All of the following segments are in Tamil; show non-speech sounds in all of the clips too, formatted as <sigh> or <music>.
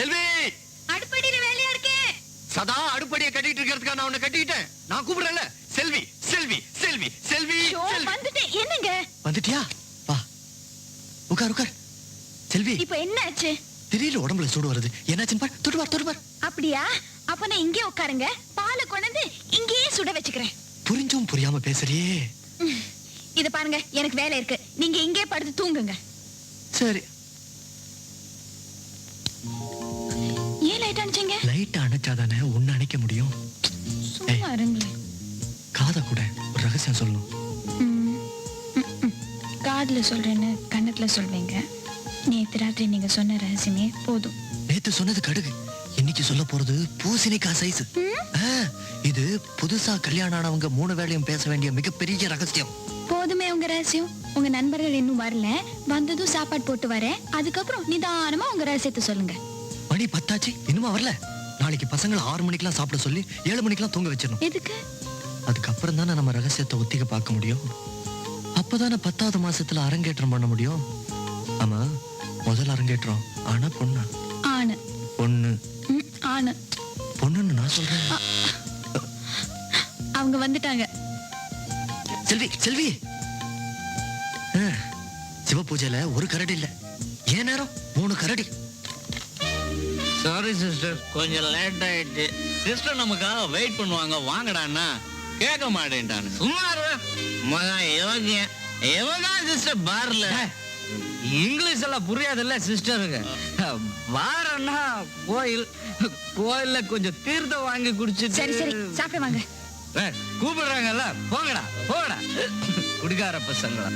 செல்வி! அடுப்படியில வேலையா இருக்கேன் சதா அடுப்படியை கட்டிட்டு இருக்கிறதுக்கா நான் உன்னை கட்டிக்கிட்டேன். நான் கூப்பிடுறேன்ல. செல்வி செல்வி செல்வி செல்வி வந்துட்டேன் என்னங்க? வந்துட்டியா? வா. உட்கார் உட்கார். செல்வி. இப்ப என்ன ஆச்சு? திடீர்னு உடம்புல சூடு வருது. என்னாச்சுன்னு பார். தொட்டு பார் அப்படியா? அப்ப நான் இங்கே உட்காருங்க. பாலை கொண்டு இங்கேயே சுட வச்சுக்கிறேன். புரிஞ்சும் புரியாம பேசுறியே. இத பாருங்க எனக்கு வேலை இருக்கு. நீங்க இங்கே படுத்து தூங்குங்க. சரி. லைட் அனுப்பிச்சீங்க லைட் அணைச்சாதானே உன்னை அணைக்க முடியும்? சும்மா இருங்களேன். காதை கூட ஒரு ரகசியம் சொல்லணும். காதுல சொல்றேன்னு கண்ணத்துல சொல்வீங்க. நேத்து ராத்திரி நீங்க சொன்ன ரகசியமே போதும். நேத்து சொன்னது கடுகு. இன்னைக்கு சொல்ல போறது பூசணிக்காய் சைஸ்? இது புதுசா கல்யாணம் ஆனவங்க மூணு வேளையும் பேச வேண்டிய மிகப்பெரிய ரகசியம். போதுமே உங்க ரகசியம். உங்க நண்பர்கள் இன்னும் வரல. வந்ததும் சாப்பாடு போட்டு வரேன். அதுக்கப்புறம் நிதானமா உங்க ரகசியத்தை சொல்லுங்க. மணி பத்தாச்சு. இன்னுமா வரல? நாளைக்கு பசங்களை ஆறு மணிக்கெல்லாம் சாப்பிட சொல்லி ஏழு மணிக்கெல்லாம் தூங்க வச்சிடணும். எதுக்கு? அதுக்கப்புறம் தானே நம்ம ரகசியத்தை ஒத்திக பார்க்க முடியும். அப்பதானே பத்தாவது மாசத்துல அரங்கேற்றம் பண்ண முடியும். ஆமா முதல் அரங்கேற்றம். ஆனா பொண்ணா? ஆணு. பொண்ணு. ஆணு. பொண்ணுன்னு நான் சொல்றேன். அவங்க வந்துட்டாங்க. செல்வி செல்வி. சிவ பூஜையில ஒரு கரடி இல்ல. ஏன் நேரம்? மூணு கரடி. சாரி சிஸ்டர் கொஞ்சம் லேட் ஆயிடுச்சு சிஸ்டர் நமக்காக வெயிட் பண்ணுவாங்க. வாங்கடான்னா கேட்க மாட்டேன்ட்டானு சும்மா. மகன் யோகியன். இவன் தான் சிஸ்டர் பார்ல இங்கிலீஷ் எல்லாம் புரியாதுல்ல சிஸ்டருக்கு வாரன்னா கோயில். கோயில்ல கொஞ்சம் தீர்த்தம் வாங்கி குடிச்சிட்டு. சரி சரி. சாப்பிட வாங்க. ஏய், கூப்பிடுறாங்கல்ல. போங்கடா போங்கடா. குடிகார பசங்களா.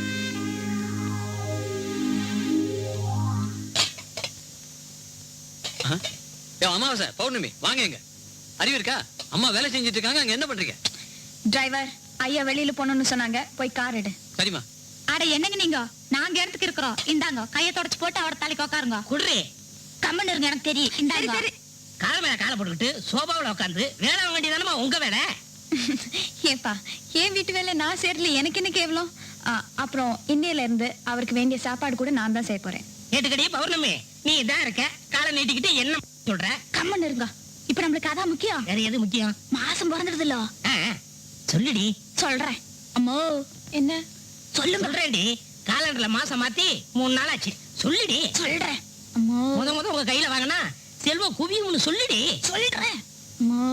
அமாவாசை பௌர்ணமி வாங்க எங்க அறிவு இருக்கா? அம்மா வேலை செஞ்சுட்டு இருக்காங்க அங்க என்ன பண்றீங்க? டிரைவர் ஐயா வெளியில போகணும்னு சொன்னாங்க. போய் கார் எடு. சரிம்மா. அட என்னங்க நீங்க? நாங்க இடத்துக்கு இருக்கிறோம். இந்தாங்க கைய தொடச்சு போட்டு அவட தலைக்கு உட்காருங்க குடுறி. கம்மன் இருங்க எனக்கு தெரியும். இந்தாங்க. கால மேல காலை போட்டுக்கிட்டு சோபாவுல உட்காந்து வேலை வாங்க வேண்டியதானமா உங்க வேலை? <laughs> ஏப்பா என் வீட்டு வேலை நான் சேரல எனக்கு என்ன கேவலம்? அப்புறம் இன்னையில இருந்து அவருக்கு வேண்டிய சாப்பாடு கூட நான் தான் செய்ய போறேன். கேட்டுக்கடி பௌர்ணமி. நீ தான் இருக்க. காலை நீட்டிக்கிட்டு என்ன சொல்ற? கம்மன் இருங்க. இப்ப நம்மளுக்கு அதான் முக்கியம். வேற எது முக்கியம்? மாசம் பிறந்துடுது இல்ல சொல்லுடி. சொல்றேன். அம்மோ. என்ன? சொல்லு சொல்றேன்டி. காலண்டர்ல மாசம் மாத்தி மூணு நாள் ஆச்சு. சொல்லுடி. சொல்றேன். அம்மோ. முத முத உங்க கையில வாங்கினா செல்வம் குவியும்னு சொல்லுடி. சொல்றேன். அம்மோ.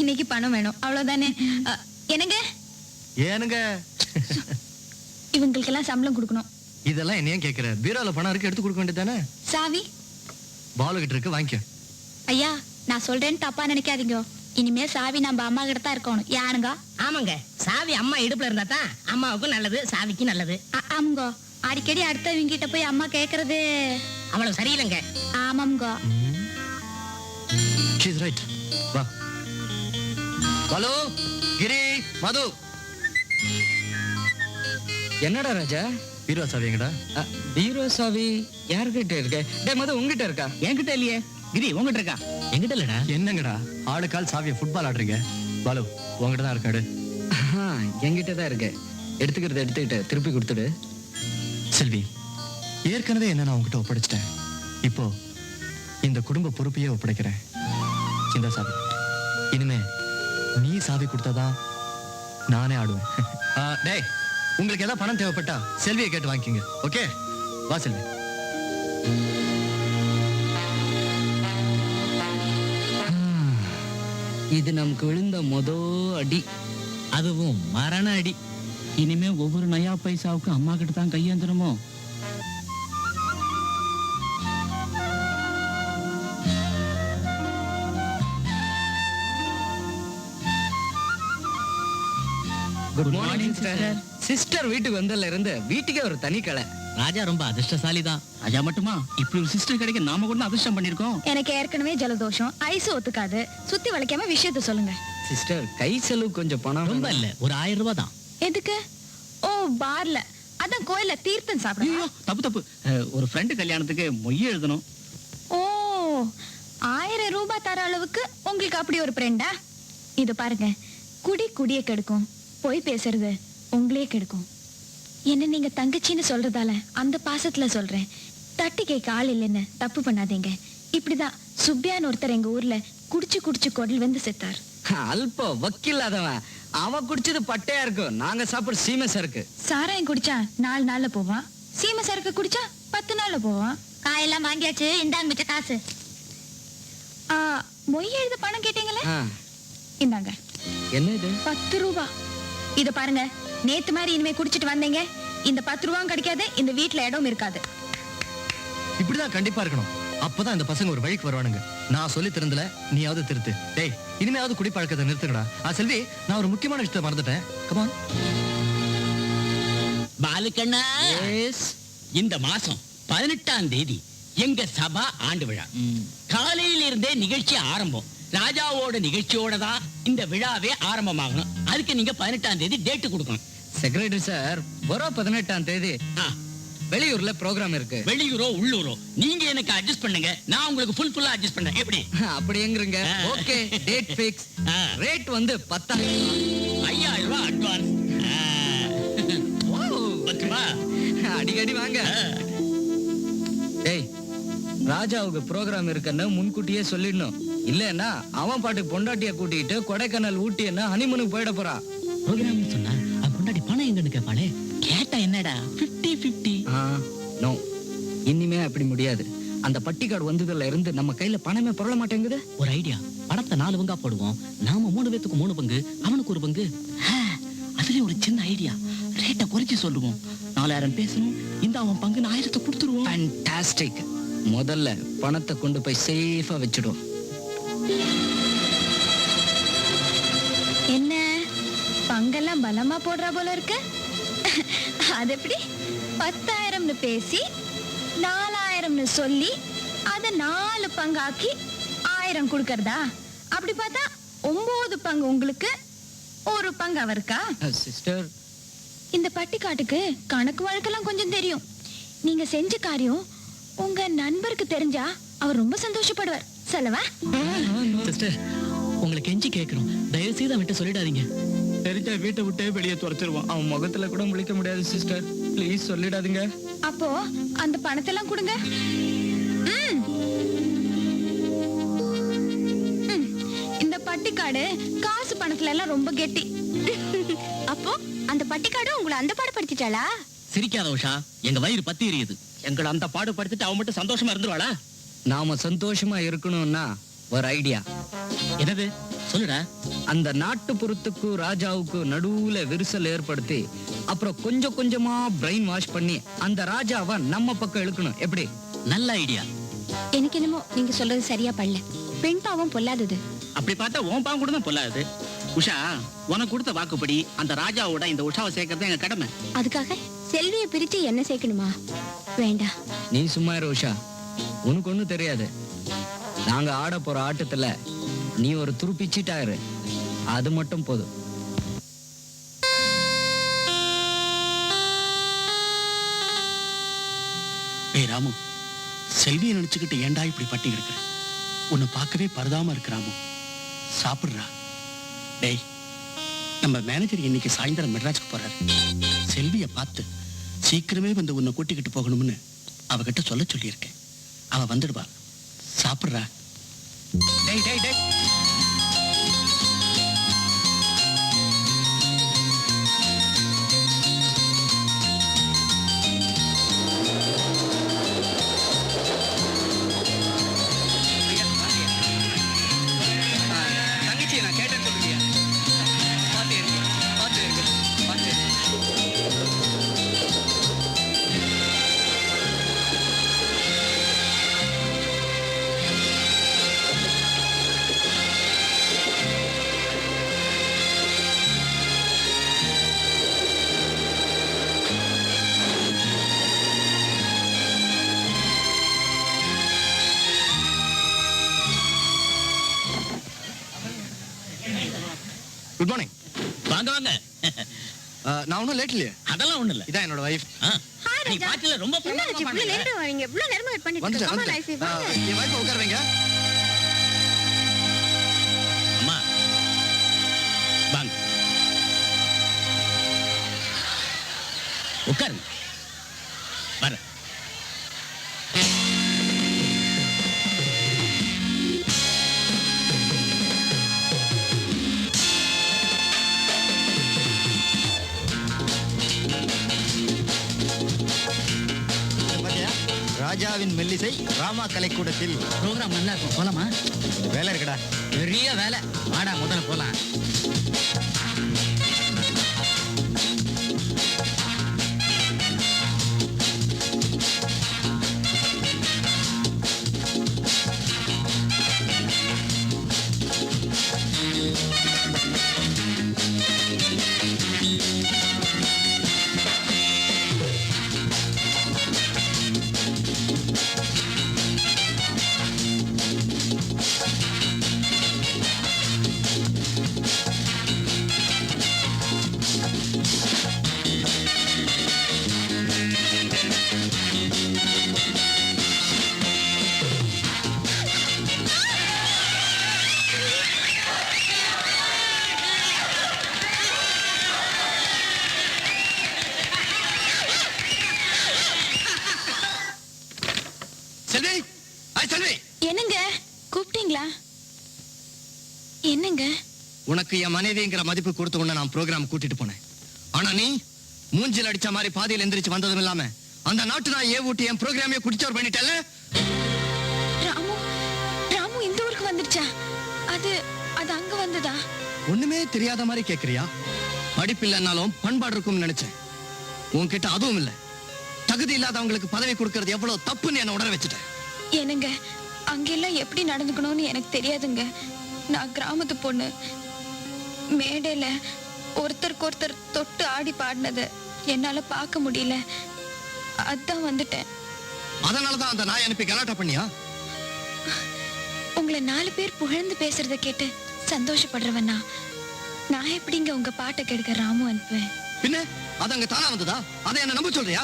இன்னைக்கு பணம் வேணும். அவ்வளவுதானே. என்னங்க? ஏனுங்க? இவங்களுக்கெல்லாம் சம்பளம் கொடுக்கணும். இதெல்லாம் என்ன ஏன் கேக்குற. பீரோல பணம் இருக்கு எடுத்து கொடுக்க வேண்டியதானே சாவி? பாலு கிட்ட இருக்கு வாங்கிக்க. ஐயா நான் சொல்றேன்னு தப்பா நினைக்காதீங்க. இனிமே சாவி நம்ம அம்மா கிட்ட தான் இருக்கணும். யாருங்க? ஆமாங்க. சாவி அம்மா இடுப்புல இருந்தா தான் அம்மாவுக்கும் நல்லது சாவிக்கும் நல்லது. ஆ- ஆமாங்க. அடிக்கடி அடுத்தவங்க கிட்ட போய் அம்மா கேக்குறது. அவ்வளவு சரியில்லைங்க. ஆமாங்க ஷீஸ் ரைட் வா. பாலு கிரி மது. என்னடா ராஜா? பீரோ சாவி எங்கடா? பீரோ சாவி யார்கிட்ட இருக்க? டே மது உங்ககிட்ட இருக்கா? என்கிட்ட இல்லையே. கிரி உங்ககிட்ட இருக்கா? என்கிட்ட இல்லடா. என்னங்கடா? ஆளுக்கால் சாவியை ஃபுட்பால் ஆடுறீங்க. பாலு உங்ககிட்ட தான் இருக்காடு ஆஹா, என்கிட்ட தான் இருக்கு. எடுத்துக்கிறத எடுத்துக்கிட்டு திருப்பி கொடுத்துடு. செல்வி ஏற்கனவே என்ன நான் உங்ககிட்ட ஒப்படைச்சிட்டேன். இப்போ இந்த குடும்ப பொறுப்பையே ஒப்படைக்கிறேன். இந்த சாவி. இனிமே நீ சாவி கொடுத்தாதான் நானே ஆடுவேன். டேய் உங்களுக்கு ஏதாவது பணம் தேவைப்பட்டா செல்வியை கேட்டு வாங்கிக்கோங்க. ஓகே வா செல்வி. இது நமக்கு விழுந்த மொத அடி. அதுவும் மரண அடி. இனிமே ஒவ்வொரு நயா பைசாவுக்கும் அம்மா கிட்ட தான் கையேந்திரமோ? குட் மார்னிங் சார் சிஸ்டர் வீட்டுக்கு வந்ததுல இருந்து வீட்டுக்கே ஒரு தனி கலை. ராஜா ரொம்ப அதிர்ஷ்டசாலி தான் ராஜா மட்டுமா? இப்படி ஒரு சிஸ்டர் கிடைக்க நாம கூட அதிர்ஷ்டம் பண்ணிருக்கோம் எனக்கு ஏற்கனவே ஜலதோஷம். ஐஸ் ஒத்துக்காது. சுத்தி வளைக்காம விஷயத்த சொல்லுங்க. சிஸ்டர் கை செலவு கொஞ்சம் பணம் ரொம்ப. இல்ல. ஒரு ஆயிரம் ரூபாய் தான். எதுக்கு? ஓ பார்ல அதான் கோயில்ல தீர்த்தம் சாப்பிடுங்க ஐயோ, தப்பு தப்பு. ஒரு ஃப்ரெண்டு கல்யாணத்துக்கு மொய் எழுதணும். ஓ ஆயிரம் ரூபாய் தர அளவுக்கு உங்களுக்கு அப்படி ஒரு ஃப்ரெண்டா இது பாருங்க. குடி குடிய கெடுக்கும். போய் பேசுறது. உங்களே கெடுக்கும். என்ன நீங்க தங்கச்சின்னு சொல்றதால அந்த பாசத்துல சொல்றேன். தட்டி கேட்க ஆள் இல்லைன்னு தப்பு பண்ணாதீங்க. இப்படிதான் சுப்பியான்னு ஒருத்தர் எங்க ஊர்ல குடிச்சு குடிச்சு குடல் வந்து செத்தார். அல்ப வக்கில்லாதவன். அவன் குடிச்சது பட்டையா இருக்கும் நாங்க சாப்பிடுற சீமை சரக்கு சாராயம் குடிச்சா நாலு நாள்ல போவான் சீமை சரக்கு குடிச்சா பத்து நாள்ல போவான் காயெல்லாம் வாங்கியாச்சு. இந்தாங்க மிச்ச காசு. ஆ, மொய் எழுத பணம் கேட்டீங்களே? இந்தாங்க. என்ன இது பத்து ரூபா. இத பாருங்க. நேத்து மாதிரி இனிமே குடிச்சிட்டு வந்தீங்க. இந்த பத்து ரூபாவும் கிடைக்காது இந்த வீட்ல இடம் இருக்காது. இப்படிதான் கண்டிப்பா இருக்கணும். அப்பதான் இந்த பசங்க ஒரு வழிக்கு வருவானுங்க. நான் சொல்லி திறந்தல நீயாவது திருத்து. டேய் இனிமையாவது குடிப்பழக்கத்தை நிறுத்துக்கடா ஆ செல்வி நான் ஒரு முக்கியமான விஷயத்தை மறந்துட்டேன். கமான் பாலுக்கண்ணா. இந்த மாசம் பதினெட்டாம் தேதி எங்க சபா ஆண்டு விழா. காலையில இருந்தே நிகழ்ச்சி ஆரம்பம். ராஜாவோட நிகழ்ச்சியோட தான் இந்த விழாவே ஆரம்பமாகணும். அதுக்கு நீங்க பதினெட்டாம் தேதி டேட்டு கொடுக்கணும். செக்ரட்டரி சார் வர பதினெட்டாம் தேதி வெளியூர்ல ப்ரோக்ராம் இருக்கு. வெளியூரோ உள்ளூரோ நீங்க எனக்கு அட்ஜஸ்ட் பண்ணுங்க. நான் உங்களுக்கு ஃபுல் ஃபுல்லா அட்ஜஸ்ட் பண்றேன். எப்படி? <laughs> அப்படி எங்கிறங்க ஆ. Okay date fix. ரேட் வந்து பத்தாயிரம் ஐயாயிரம் ரூபாய் அட்வான்ஸ் அடிக்கடி வாங்க. ராஜாவுக்கு ப்ரோக்ராம் இருக்குன்னு முன்கூட்டியே சொல்லிடணும். இல்லன்னா அவன் பாட்டுக்கு பொண்டாட்டிய கூட்டிட்டு கொடைக்கானல் ஊட்டி என்ன ஹனிமூனுக்கு போயிட போறா. ப்ரோக்ராம் சொன்னா அவன் முன்னாடி பணம் எங்கன்னு கேட்பாளே? கேட்டா என்னடா? 50 50 நோ இனிமே அப்படி முடியாது. அந்த பட்டிக்காடு வந்ததுல இருந்து நம்ம கையில பணமே புரள மாட்டேங்குது. ஒரு ஐடியா. பணத்தை நாலு பங்கா போடுவோம். நாம மூணு பேத்துக்கு மூணு பங்கு அவனுக்கு ஒரு பங்கு. ஆ, அதுலயும் ஒரு சின்ன ஐடியா. ரேட்டை குறைச்சு சொல்லுவோம். நாலாயிரம் பேசணும். இந்த அவன் பங்கு ஆயிரத்தை கொடுத்துருவோம். ஃபேண்டாஸ்டிக் முதல்ல பணத்தை கொண்டு போய் சேஃபா வச்சிடும். என்ன? பங்கெல்லாம் பலமா போடுறா போல இருக்கு? அது எப்படி? பத்தாயிரம்னு பேசி நாலாயிரம்னு சொல்லி அத நாலு பங்காக்கி ஆயிரம் கொடுக்கறதா? அப்படி பார்த்தா ஒன்பது பங்கு உங்களுக்கு ஒரு பங்கு அவருக்கா? சிஸ்டர் இந்த பட்டிக்காட்டுக்கு கணக்கு வழக்கெல்லாம் கொஞ்சம் தெரியும். நீங்க செஞ்ச காரியம் உங்க நண்பருக்கு தெரிஞ்சா அவர் ரொம்ப சந்தோஷப்படுவார். சொல்லவா? சிஸ்டர் உங்களை கெஞ்சி கேட்கிறோம் தயவு செய்து அவன்கிட்ட சொல்லிடாதீங்க. தெரிஞ்சா வீட்டை விட்டே வெளியே துரத்திடுவான். அவன் முகத்துல கூட முழிக்க முடியாது சிஸ்டர். ப்ளீஸ் சொல்லிடாதீங்க. அப்போ அந்த பணத்தெல்லாம் கொடுங்க. ம். ம். இந்த பட்டிக்காடு காசு பணத்துல எல்லாம் ரொம்ப கெட்டி. அப்போ அந்த பட்டிக்காடு உங்களை அந்த பாடுபடுத்திட்டாளா சிரிக்காத உஷா. எங்க வயிறு பத்தி எரியுது. எங்களை அந்த பாடு படுத்திட்டு அவன் மட்டும் சந்தோஷமா இருந்துருவாளா? நாம சந்தோஷமா இருக்கணும்னா ஒரு ஐடியா. என்னது? சொல்லுடா. அந்த நாட்டுப்புறத்துக்கும் ராஜாவுக்கும் நடுவுல விரிசல் ஏற்படுத்தி அப்புறம் கொஞ்சம் கொஞ்சமா பிரெயின் வாஷ் பண்ணி அந்த ராஜாவை நம்ம பக்கம் இழுக்கணும். எப்படி? நல்ல ஐடியா. எனக்கு என்னமோ நீங்க சொல்றது சரியா படல. பெண் பாவம் பொல்லாதது. அப்படி பார்த்தா உன் பாவம் கூட தான் பொல்லாது உஷா உனக்கு கொடுத்த வாக்குப்படி அந்த ராஜாவோட இந்த உஷாவை சேர்க்கறது எங்க கடமை. அதுக்காக செல்வியை பிரிச்சு என்ன சேர்க்கணுமா? வேண்டாம் நீ சும்மா இரு உஷா. உனக்கு ஒண்ணும் தெரியாது. நாங்க ஆட போற ஆட்டத்துல நீ ஒரு துருப்பிச்சிட்டாரு அது மட்டும் போதும். ஏய் ராமு செல்வியை நினைச்சுக்கிட்டு ஏன்டா இப்படி பட்டி கிடக்குற? உன்னை பார்க்கவே பரதாம இருக்கு ராமு. சாப்பிடுறா. டேய் நம்ம மேனேஜர் இன்னைக்கு சாயந்தரம் மெட்ராஸ்க்கு போறாரு. செல்விய பார்த்து. சீக்கிரமே வந்து உன்னை கூட்டிக்கிட்டு போகணும்னு அவகிட்ட சொல்ல சொல்லியிருக்கேன். அவ வந்துடுவா. சாப்பிடுறா. டேய் டேய் டேய். குட் மார்னிங் வாங்க வாங்க. நான் ஒன்றும் லேட் இல்லையே? அதெல்லாம் ஒண்ணு இல்ல. இதான் என்னோட வைஃப் ஆ, நீ பாட்டில ரொம்ப இவ்வளவு பண்ணல. நேரம் வெயிட் பண்ணிட்டு வந்துட்டேன் வாங்க. வைஃப் உட்கார ராஜாவின் மெல்லிசை ராமா கலைக்கூடத்தில் ப்ரோக்ராம் நல்லா இருக்கும். போலாமா? வேலை இருக்குடா. பெரிய வேலை. வாடா முதல்ல போலாம். உனக்கு என் மனைவிங்கிற மதிப்பு கொடுத்த உடனே நான் ப்ரோக்ராம் கூட்டிட்டு போனேன். ஆனா நீ மூஞ்சில் அடிச்ச மாதிரி பாதியில் எந்திரிச்சு வந்ததும் இல்லாம அந்த நாட்டு நான் ஏ ஊட்டி என் ப்ரோக்ராமே குடிச்சவர் பண்ணிட்டல ராமு ராமு இந்த ஊருக்கு வந்துடுச்சா அது அது அங்க வந்ததா? ஒண்ணுமே தெரியாத மாதிரி கேக்குறியா? படிப்பு இல்லைன்னாலும் பண்பாடு இருக்கும்னு நினைச்சேன். உன்கிட்ட அதுவும் இல்ல. தகுதி இல்லாதவங்களுக்கு பதவி கொடுக்கறது எவ்வளவு தப்புன்னு என்ன உணர வச்சுட்டேன். என்னங்க அங்கெல்லாம் எப்படி நடந்துக்கணும்னு எனக்கு தெரியாதுங்க. நான் கிராமத்து பொண்ணு. மேடையில ஒருத்தருக்கு ஒருத்தர் தொட்டு ஆடி பாடினதை என்னால பார்க்க முடியல. அதான் வந்துட்டேன். அதனாலதான் அந்த நாய் அனுப்பி கலாட்டா பண்ணியா? உங்களை நாலு பேர் புகழ்ந்து பேசுறத கேட்டு சந்தோஷப்படுறவனா நான். எப்படிங்க உங்க பாட்டை கெடுக்க ராமு அனுப்புவேன்? பின்ன அது அங்க தானா வந்ததா? அதை என்ன நம்ப சொல்றியா?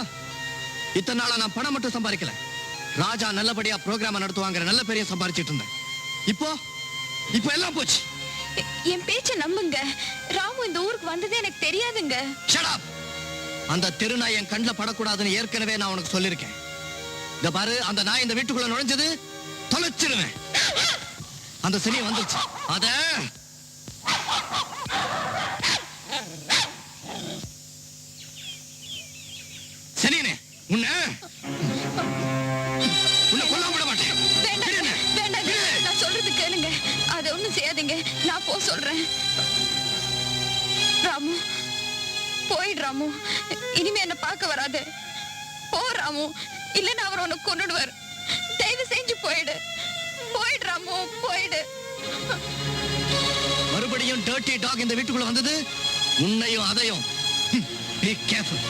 இத்தனை நாளா நான் பணம் மட்டும் சம்பாதிக்கல. ராஜா நல்லபடியா ப்ரோக்ராம் நடத்துவாங்கிற நல்ல பெரிய சம்பாரிச்சிட்டு இருந்தேன். இப்போ இப்போ எல்லாம் போச்சு. என் பேச்ச நம்புங்க. ராமு இந்த ஊருக்கு வந்ததே எனக்கு தெரியாதுங்க. அந்த தெரு நாய் என் கண்ணுல படக்கூடாதுன்னு ஏற்கனவே நான் உனக்கு சொல்லியிருக்கேன் இந்த பாரு அந்த நாய் இந்த வீட்டுக்குள்ள நுழைஞ்சது தொலைச்சிருவேன். அந்த சினி வந்துருச்சு. அத! சனியனே உன்ன! போ சொல்றேன். ராமு போயிடு ராமு. இனிமே என்ன பார்க்க வராது. போ ராமு. இல்லைன்னா அவர் உனக்கு கொண்டுடுவார் தயவு செஞ்சு போயிடு. போயிடு ராமு போயிடு. மறுபடியும் டர்ட்டி டாக் இந்த வீட்டுக்குள்ள வந்தது? உன்னையும் அதையும். பி கேர்ஃபுல்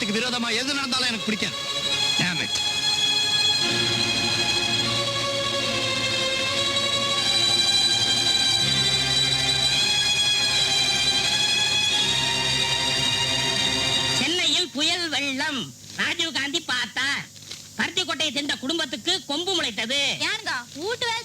என் விருப்பத்துக்கு விரோதமா எது நடந்தாலும் எனக்கு பிடிக்காது. Damn it. சென்னையில் புயல் வெள்ளம். ராஜீவ் காந்தி பார்த்தார். பருத்தி கொட்டையை தின்ற குடும்பத்துக்கு கொம்பு முளைத்தது. ஏனுங்க வீட்டு வேலை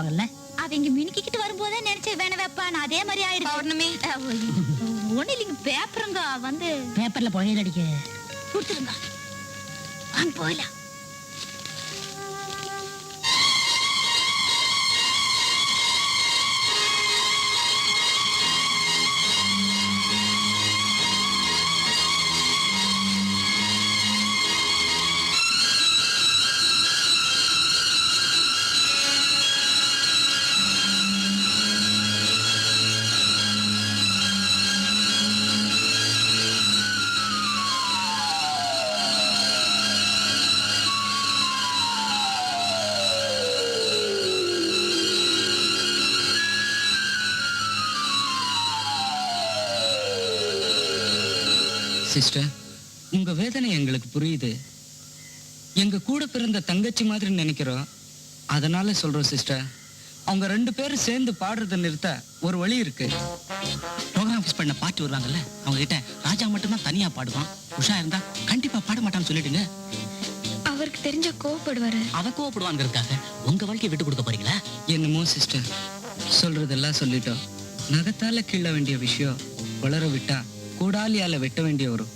வருத்தப்படுவாங்கல்ல அவங்க மினுக்கிட்டு வரும்போதே நினைச்ச வேண வைப்பான் அதே மாதிரி ஆயிடுச்சு பௌர்ணமி. ஒண்ணு இல்லைங்க பேப்பருங்க வந்து பேப்பர்ல புகையில் அடிக்க. கொடுத்துருங்க. வாங்க போயிடலாம். சிஸ்டர். உங்க வேதனை எங்களுக்கு புரியுது. எங்க கூட பிறந்த தங்கச்சி மாதிரி நினைக்கிறோம். அதனால சொல்றோம் சிஸ்டர். அவங்க ரெண்டு பேரும் சேர்ந்து பாடுறதை நிறுத்த ஒரு வழி இருக்கு. ப்ரோக்ராம் ஃபிக்ஸ் பண்ண பாட்டு வருவாங்கல்ல அவங்க கிட்ட ராஜா மட்டும்தான் தனியா பாடுவான். உஷா இருந்தா கண்டிப்பா பாட மாட்டான்னு சொல்லிடுங்க. அவருக்கு தெரிஞ்ச கோவப்படுவாரு. அவ கோவப்படுவாங்கிறதுக்காக உங்க வாழ்க்கையை விட்டு கொடுக்க போறீங்களா? என்னமோ சிஸ்டர். சொல்றதெல்லாம் சொல்லிட்டோம். நகத்தால கீழ வேண்டிய விஷயம் வளர விட்டா கூடாலியால வெட்ட வேண்டிய வரும்